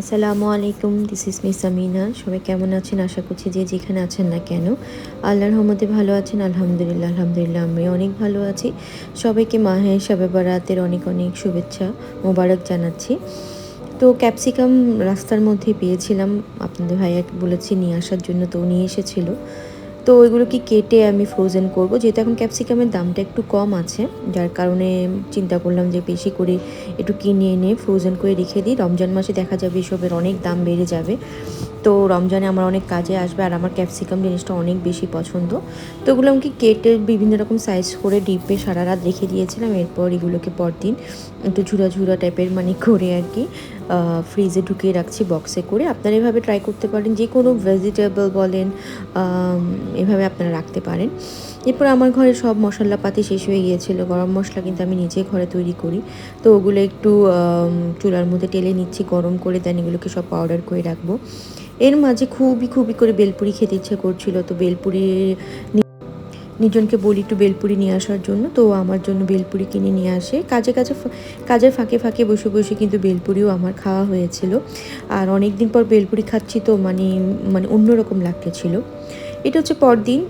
আসসালামু আলাইকুম this is me Samina সবাই কেমন আছেন? আশা করছি যে যেখানে আছেন না কেন। আল্লাহর রহমতে ভালো আছেন, আলহামদুলিল্লাহ আলহামদুলিল্লাহ আমি অনেক ভালো আছি। সবাইকে মাহে সবে বারাতের অনেক অনেক শুভেচ্ছা, মোবারক জানাচ্ছি। তো ক্যাপসিকাম রাস্তার মধ্যে পেয়েছিলাম। আপনাদের ভাইয়া বলেছি নিয়ে আসার জন্য, তো নিয়ে এসেছিল। তো ওইগুলোকে কেটে আমি ফ্রোজেন করব। যেহেতু এখন ক্যাপসিকামের দামটা একটু কম আছে, যার কারণে চিন্তা করলাম যে বেশি করে একটু কিনে এনে ফ্রোজেন করে রেখে দিই। রমজান মাসে দেখা যাবে এসবের অনেক দাম বেড়ে যাবে। তো রমজানে আমার অনেক কাজে আসবে আর আমার ক্যাপসিকাম জিনিসটা অনেক বেশি পছন্দ। তো ওগুলো আমাকে কেটে বিভিন্ন রকম সাইজ করে ডিপে সারা রাত রেখে দিয়েছিলাম। এরপর এগুলোকে পরদিন একটু ঝুরা ঝুরা টাইপের মানে করে আর কি ফ্রিজে ঢুকিয়ে রাখছি বক্সে করে। আপনারা এভাবে ট্রাই করতে পারেন, যে কোনো ভেজিটেবল বলেন এভাবে আপনারা রাখতে পারেন। এরপর আমার ঘরে সব মশলাপাতি শেষ হয়ে গিয়েছিল। গরম মশলা কিন্তু আমি নিজে ঘরে তৈরি করি। তো ওগুলো একটু চুলার মধ্যে টেলে নিচ্ছি, গরম করে দেন এগুলোকে সব পাউডার করে রাখব। এর মাঝে খুবই খুবই করে বেলপুরি খেতে ইচ্ছে করছিল। তো বেলপুরি নিজনকে বলি একটু বেলপুরি নিয়ে আসার জন্য, তো আমার জন্য বেলপুরি কিনে নিয়ে আসে। কাজে কাজে কাজের ফাঁকে ফাঁকে বসে বসে কিন্তু বেলপুরিও আমার খাওয়া হয়েছিল। আর অনেক দিন পর বেলপুরি খাচ্ছি তো মানে মানে অন্যরকম লাগতেছিল। এটা হচ্ছে পরদিন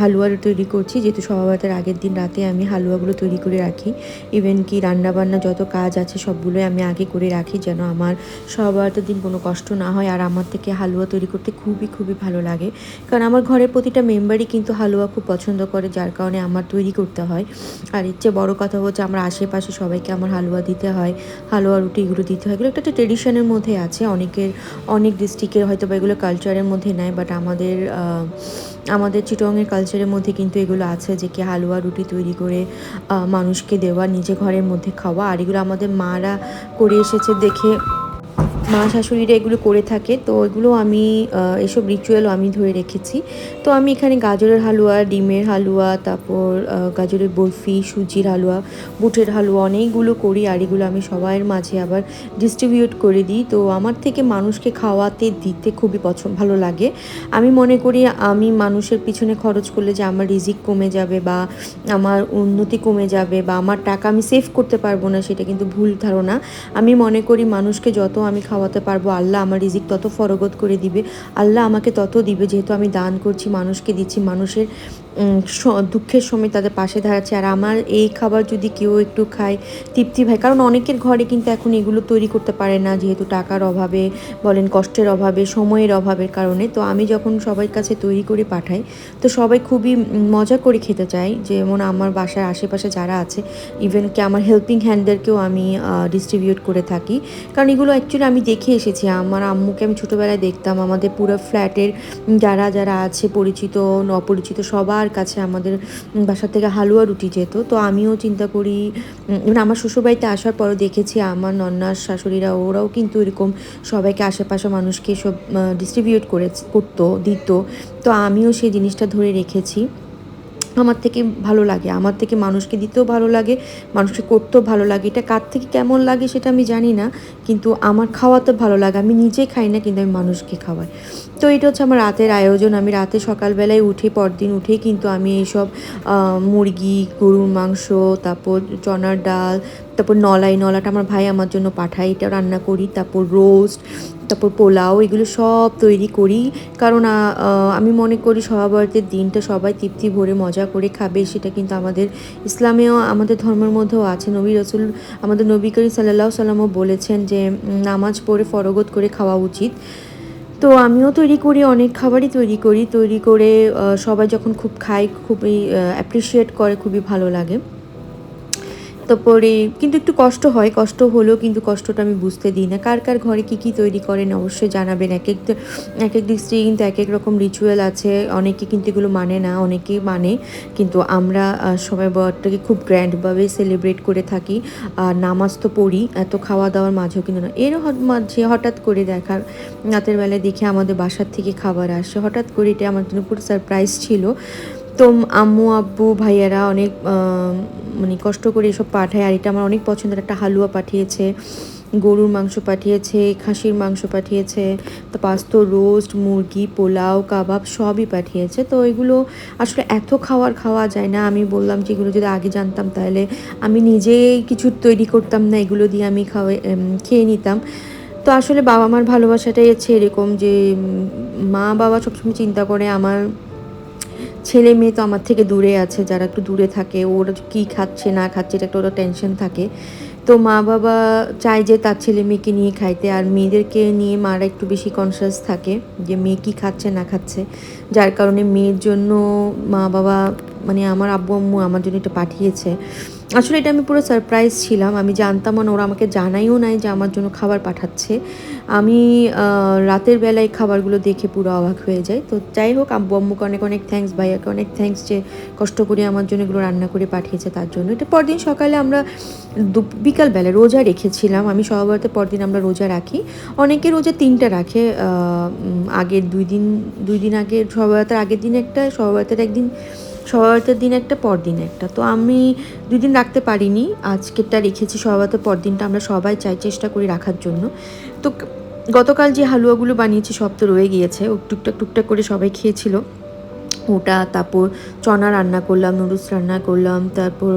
হালুয়া তৈরি করছি, যেহেতু সবাবাতের আগের দিন রাতে আমি হালুয়াগুলো তৈরি করে রাখি। ইভেন কি রান্নাবান্না যত কাজ আছে সবগুলোই আমি আগে করে রাখি যেন আমার সবাবাতের দিন কোনো কষ্ট না হয়। আর আমার থেকে হালুয়া তৈরি করতে খুবই খুবই ভালো লাগে। কারণ আমার ঘরের প্রতিটা মেম্বারই কিন্তু হালুয়া খুব পছন্দ করে, যার কারণে আমার তৈরি করতে হয়। আর চেয়ে বড়ো কথা হচ্ছে আমার আশেপাশে সবাইকে আমার হালুয়া দিতে হয়, হালুয়া রুটি এগুলো দিতে হয়। এগুলো একটা ট্রেডিশনের মধ্যে আছে, অনেকের, অনেক ডিস্ট্রিক্টের হয়তো বা এগুলো কালচারের মধ্যে নেয় বাট আমাদের আমাদের চিটংয়ের কালচারের মধ্যে কিন্তু এগুলো আছে যে কি হালুয়া রুটি তৈরি করে মানুষকে দেওয়া, নিজে ঘরের মধ্যে খাওয়া। আর এগুলো আমাদের মারা করে এসেছে দেখে মা শাশুড়িরা এগুলো করে থাকে, তো এগুলো আমি এসব রিচুয়ালও আমি ধরে রেখেছি। তো আমি এখানে গাজরের হালুয়া, ডিমের হালুয়া, তারপর গাজরের বরফি, সুজির হালুয়া, বুটের হালুয়া অনেকগুলো করি আর এগুলো আমি সবাইয়ের মাঝে আবার ডিস্ট্রিবিউট করে দিই। তো আমার থেকে মানুষকে খাওয়াতে, দিতে খুবই পছন্দ ভালো লাগে। আমি মনে করি আমি মানুষের পিছনে খরচ করলে যে আমার রিজিক কমে যাবে বা আমার উন্নতি কমে যাবে বা আমার টাকা আমি সেভ করতে পারব না, সেটা কিন্তু ভুল ধারণা। আমি মনে করি মানুষকে যত আমি খাওয়া খাওয়াতে পারব। আল্লাহ আমার রিজিক তত ফরগত করে দিবে। আল্লাহ আমাকে তত দিবে, যেহেতু আমি দান করছি, মানুষকে দিচ্ছি, মানুষের দুঃখের সময় তাদের পাশে দাঁড়াচ্ছে। আর আমার এই খাবার যদি কেউ একটু খায়, তৃপ্তি ভাই, কারণ অনেকের ঘরে কিন্তু এখন এগুলো তৈরি করতে পারে না, যেহেতু টাকার অভাবে, বলেন কষ্টের অভাবে, সময়ের অভাবের কারণে। তো আমি যখন সবাই কাছে তৈরি করে পাঠাই, তো সবাই খুবই মজা করে খেতে চায়। যেমন আমার বাসার আশেপাশে যারা আছে ইভেন কি, আমার হেল্পিং হ্যান্ডদেরকেও আমি ডিস্ট্রিবিউট করে থাকি। কারণ এগুলো অ্যাকচুয়ালি আমি দেখে এসেছি। আমার আম্মুকে আমি ছোটোবেলায় দেখতাম, আমাদের পুরো ফ্ল্যাটের যারা যারা আছে, পরিচিত, অপরিচিত সবার কাছে আমাদের বাসা থেকে হালুয়া রুটি যেত। তো আমিও চিন্তা করি মানে আমার শ্বশুরবাড়িতে আসার পরও দেখেছি আমার নন্নার শাশুড়িরা, ওরাও কিন্তু এরকম সবাইকে আশেপাশে মানুষকে সব ডিস্ট্রিবিউট করে করতো, দিত। তো আমিও সেই জিনিসটা ধরে রেখেছি। আমার থেকে ভালো লাগে, আমার থেকে মানুষকে দিতেও ভালো লাগে, মানুষকে করতেও ভালো লাগে। এটা কার থেকে কেমন লাগে সেটা আমি জানি না, কিন্তু আমার খাওয়াতে ভালো লাগে। আমি নিজে খাই না, কিন্তু আমি মানুষকে খাওয়াই। তো এটা হচ্ছে আমার রাতের আয়োজন। আমি রাতে সকালবেলায় উঠে, পরদিন উঠেই কিন্তু আমি এইসব মুরগি, গরুর মাংস, তারপর চনার ডাল, তারপর নলাই নলাটা আমার ভাই আমার জন্য পাঠায়, এটা রান্না করি। তারপর রোস্ট তারপর পোলাও এগুলো সব তৈরি করি। কারণ আমি মনে করি সবাবর্তের দিনটা সবাই তৃপ্তি ভরে মজা করে খাবে, সেটা কিন্তু আমাদের ইসলামেও, আমাদের ধর্মের মধ্যেও আছে। নবী রসুল, আমাদের নবী করিম সাল্লাহ সাল্লামও বলেছেন যে নামাজ পড়ে ফরগত করে খাওয়া উচিত। তো আমিও তৈরি করি, অনেক খাবারই তৈরি করি। তৈরি করে সবাই যখন খুব খায়, খুবই অ্যাপ্রিসিয়েট করে, খুবই ভালো লাগে। তারপরে কিন্তু একটু কষ্ট হয়, কষ্ট হলেও কিন্তু কষ্টটা আমি বুঝতে দিই না। কার কার ঘরে কী কী তৈরি করেন অবশ্যই জানাবেন। এক এক এক এক ডিস্ট্রিক্ট কিন্তু এক এক রকম রিচুয়াল আছে। অনেকে কিন্তু এগুলো মানে না অনেকেই মানে। কিন্তু আমরা সবাই বরটাকে খুব গ্র্যান্ডভাবে সেলিব্রেট করে থাকি। আর নামাজ তো পড়ি, এত খাওয়া দাওয়ার মাঝেও কিন্তু না। এর মাঝে হঠাৎ করে দেখার, রাতের বেলায় দেখে আমাদের বাসার থেকে খাবার আসে। হঠাৎ করে এটা আমার জন্য পুরো সারপ্রাইজ ছিল। তো আম্মু, আব্বু, ভাইয়ারা অনেক মানে কষ্ট করে এসব পাঠায়। আর এটা আমার অনেক পছন্দের একটা হালুয়া পাঠিয়েছে, গরুর মাংস পাঠিয়েছে, খাসির মাংস পাঠিয়েছে, তো পাস্ত, রোস্ট, মুরগি, পোলাও, কাবাব সবই পাঠিয়েছে। তো এগুলো আসলে এত খাওয়ার খাওয়া যায় না। আমি বললাম যে এগুলো যদি আগে জানতাম তাহলে আমি নিজেই কিছু তৈরি করতাম না, এগুলো দিয়ে আমি খাওয়া খেয়ে নিতাম। তো আসলে বাবা মার ভালোবাসাটাই হচ্ছে এরকম যে মা বাবা সবসময় চিন্তা করে আমার ছেলে মেয়ে তো আমার থেকে দূরে আছে, যারা একটু দূরে থাকে, ওরা কী খাচ্ছে, না খাচ্ছে, এটা একটা ওরা টেনশন থাকে। তো মা বাবা চায় যে তার ছেলে মেয়েকে নিয়ে খাইতে, আর মেয়েদেরকে নিয়ে মারা একটু বেশি কনসিয়াস থাকে যে মেয়ে কী খাচ্ছে, না খাচ্ছে। যার কারণে মেয়ের জন্য মা বাবা মানে আমার আব্বু আম্মু আমার জন্য এটা পাঠিয়েছে। আসলে এটা আমি পুরো সারপ্রাইজ ছিলাম। আমি জানতাম না ওরা আমাকে জানাইও নাই যে আমার জন্য খাবার পাঠাচ্ছে। আমি রাতের বেলায় খাবারগুলো দেখে পুরো অবাক হয়ে যাই। তো যাই হোক, আব্বু আম্মুকে অনেক অনেক থ্যাঙ্কস ভাইয়াকে অনেক থ্যাঙ্কস যে কষ্ট করে আমার জন্য এগুলো রান্না করে পাঠিয়েছে তার জন্য। এটা পরদিন সকালে আমরা বিকালবেলা রোজা রেখেছিলাম। আমি সবাইতে পরদিন আমরা রোজা রাখি। অনেকে রোজা তিনটা রাখে আগের দুই দিন দুই দিন আগে সবাইতার আগের দিন একটা সবাইতার একদিন সবাইতার দিন একটা, পরদিন একটা। তো আমি দুই দিন রাখতে পারিনি। আজকেরটা রেখেছি সবাইতার পরদিনটা আমরা সবাই চাই, চেষ্টা করি রাখার জন্য। তো গতকাল যে হালুয়াগুলো বানিয়েছি সব তো রয়ে গিয়েছে। ও টুকটাক টুকটাক করে সবাই খেয়েছিল। ওটা তারপর চনা রান্না করলাম, নুডলস রান্না করলাম, তারপর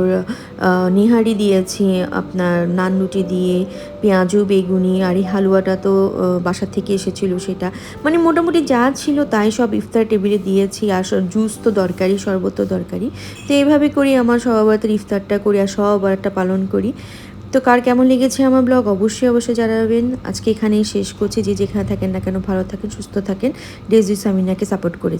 নিহারি দিয়েছি আপনার নান রুটি দিয়ে, পেঁয়াজু, বেগুনি, আর এই হালুয়াটা তো বাসা থেকে এসেছিল সেটা। মানে মোটামুটি যা ছিল তাই সব ইফতার টেবিলে দিয়েছি, আর জুস তো দরকারি শরবত তো দরকারি তো এইভাবে করি আমার সবাবাতের ইফতারটা করি আর সবারটা পালন করি। তো কার কেমন লেগেছে আমার ব্লগ অবশ্যই অবশ্যই জানাবেন। আজকে এখানেই শেষ করছি। যে যেখানে থাকেন না কেন, ভালো থাকেন, সুস্থ থাকেন। ডেজি সামিনাকে সাপোর্ট করে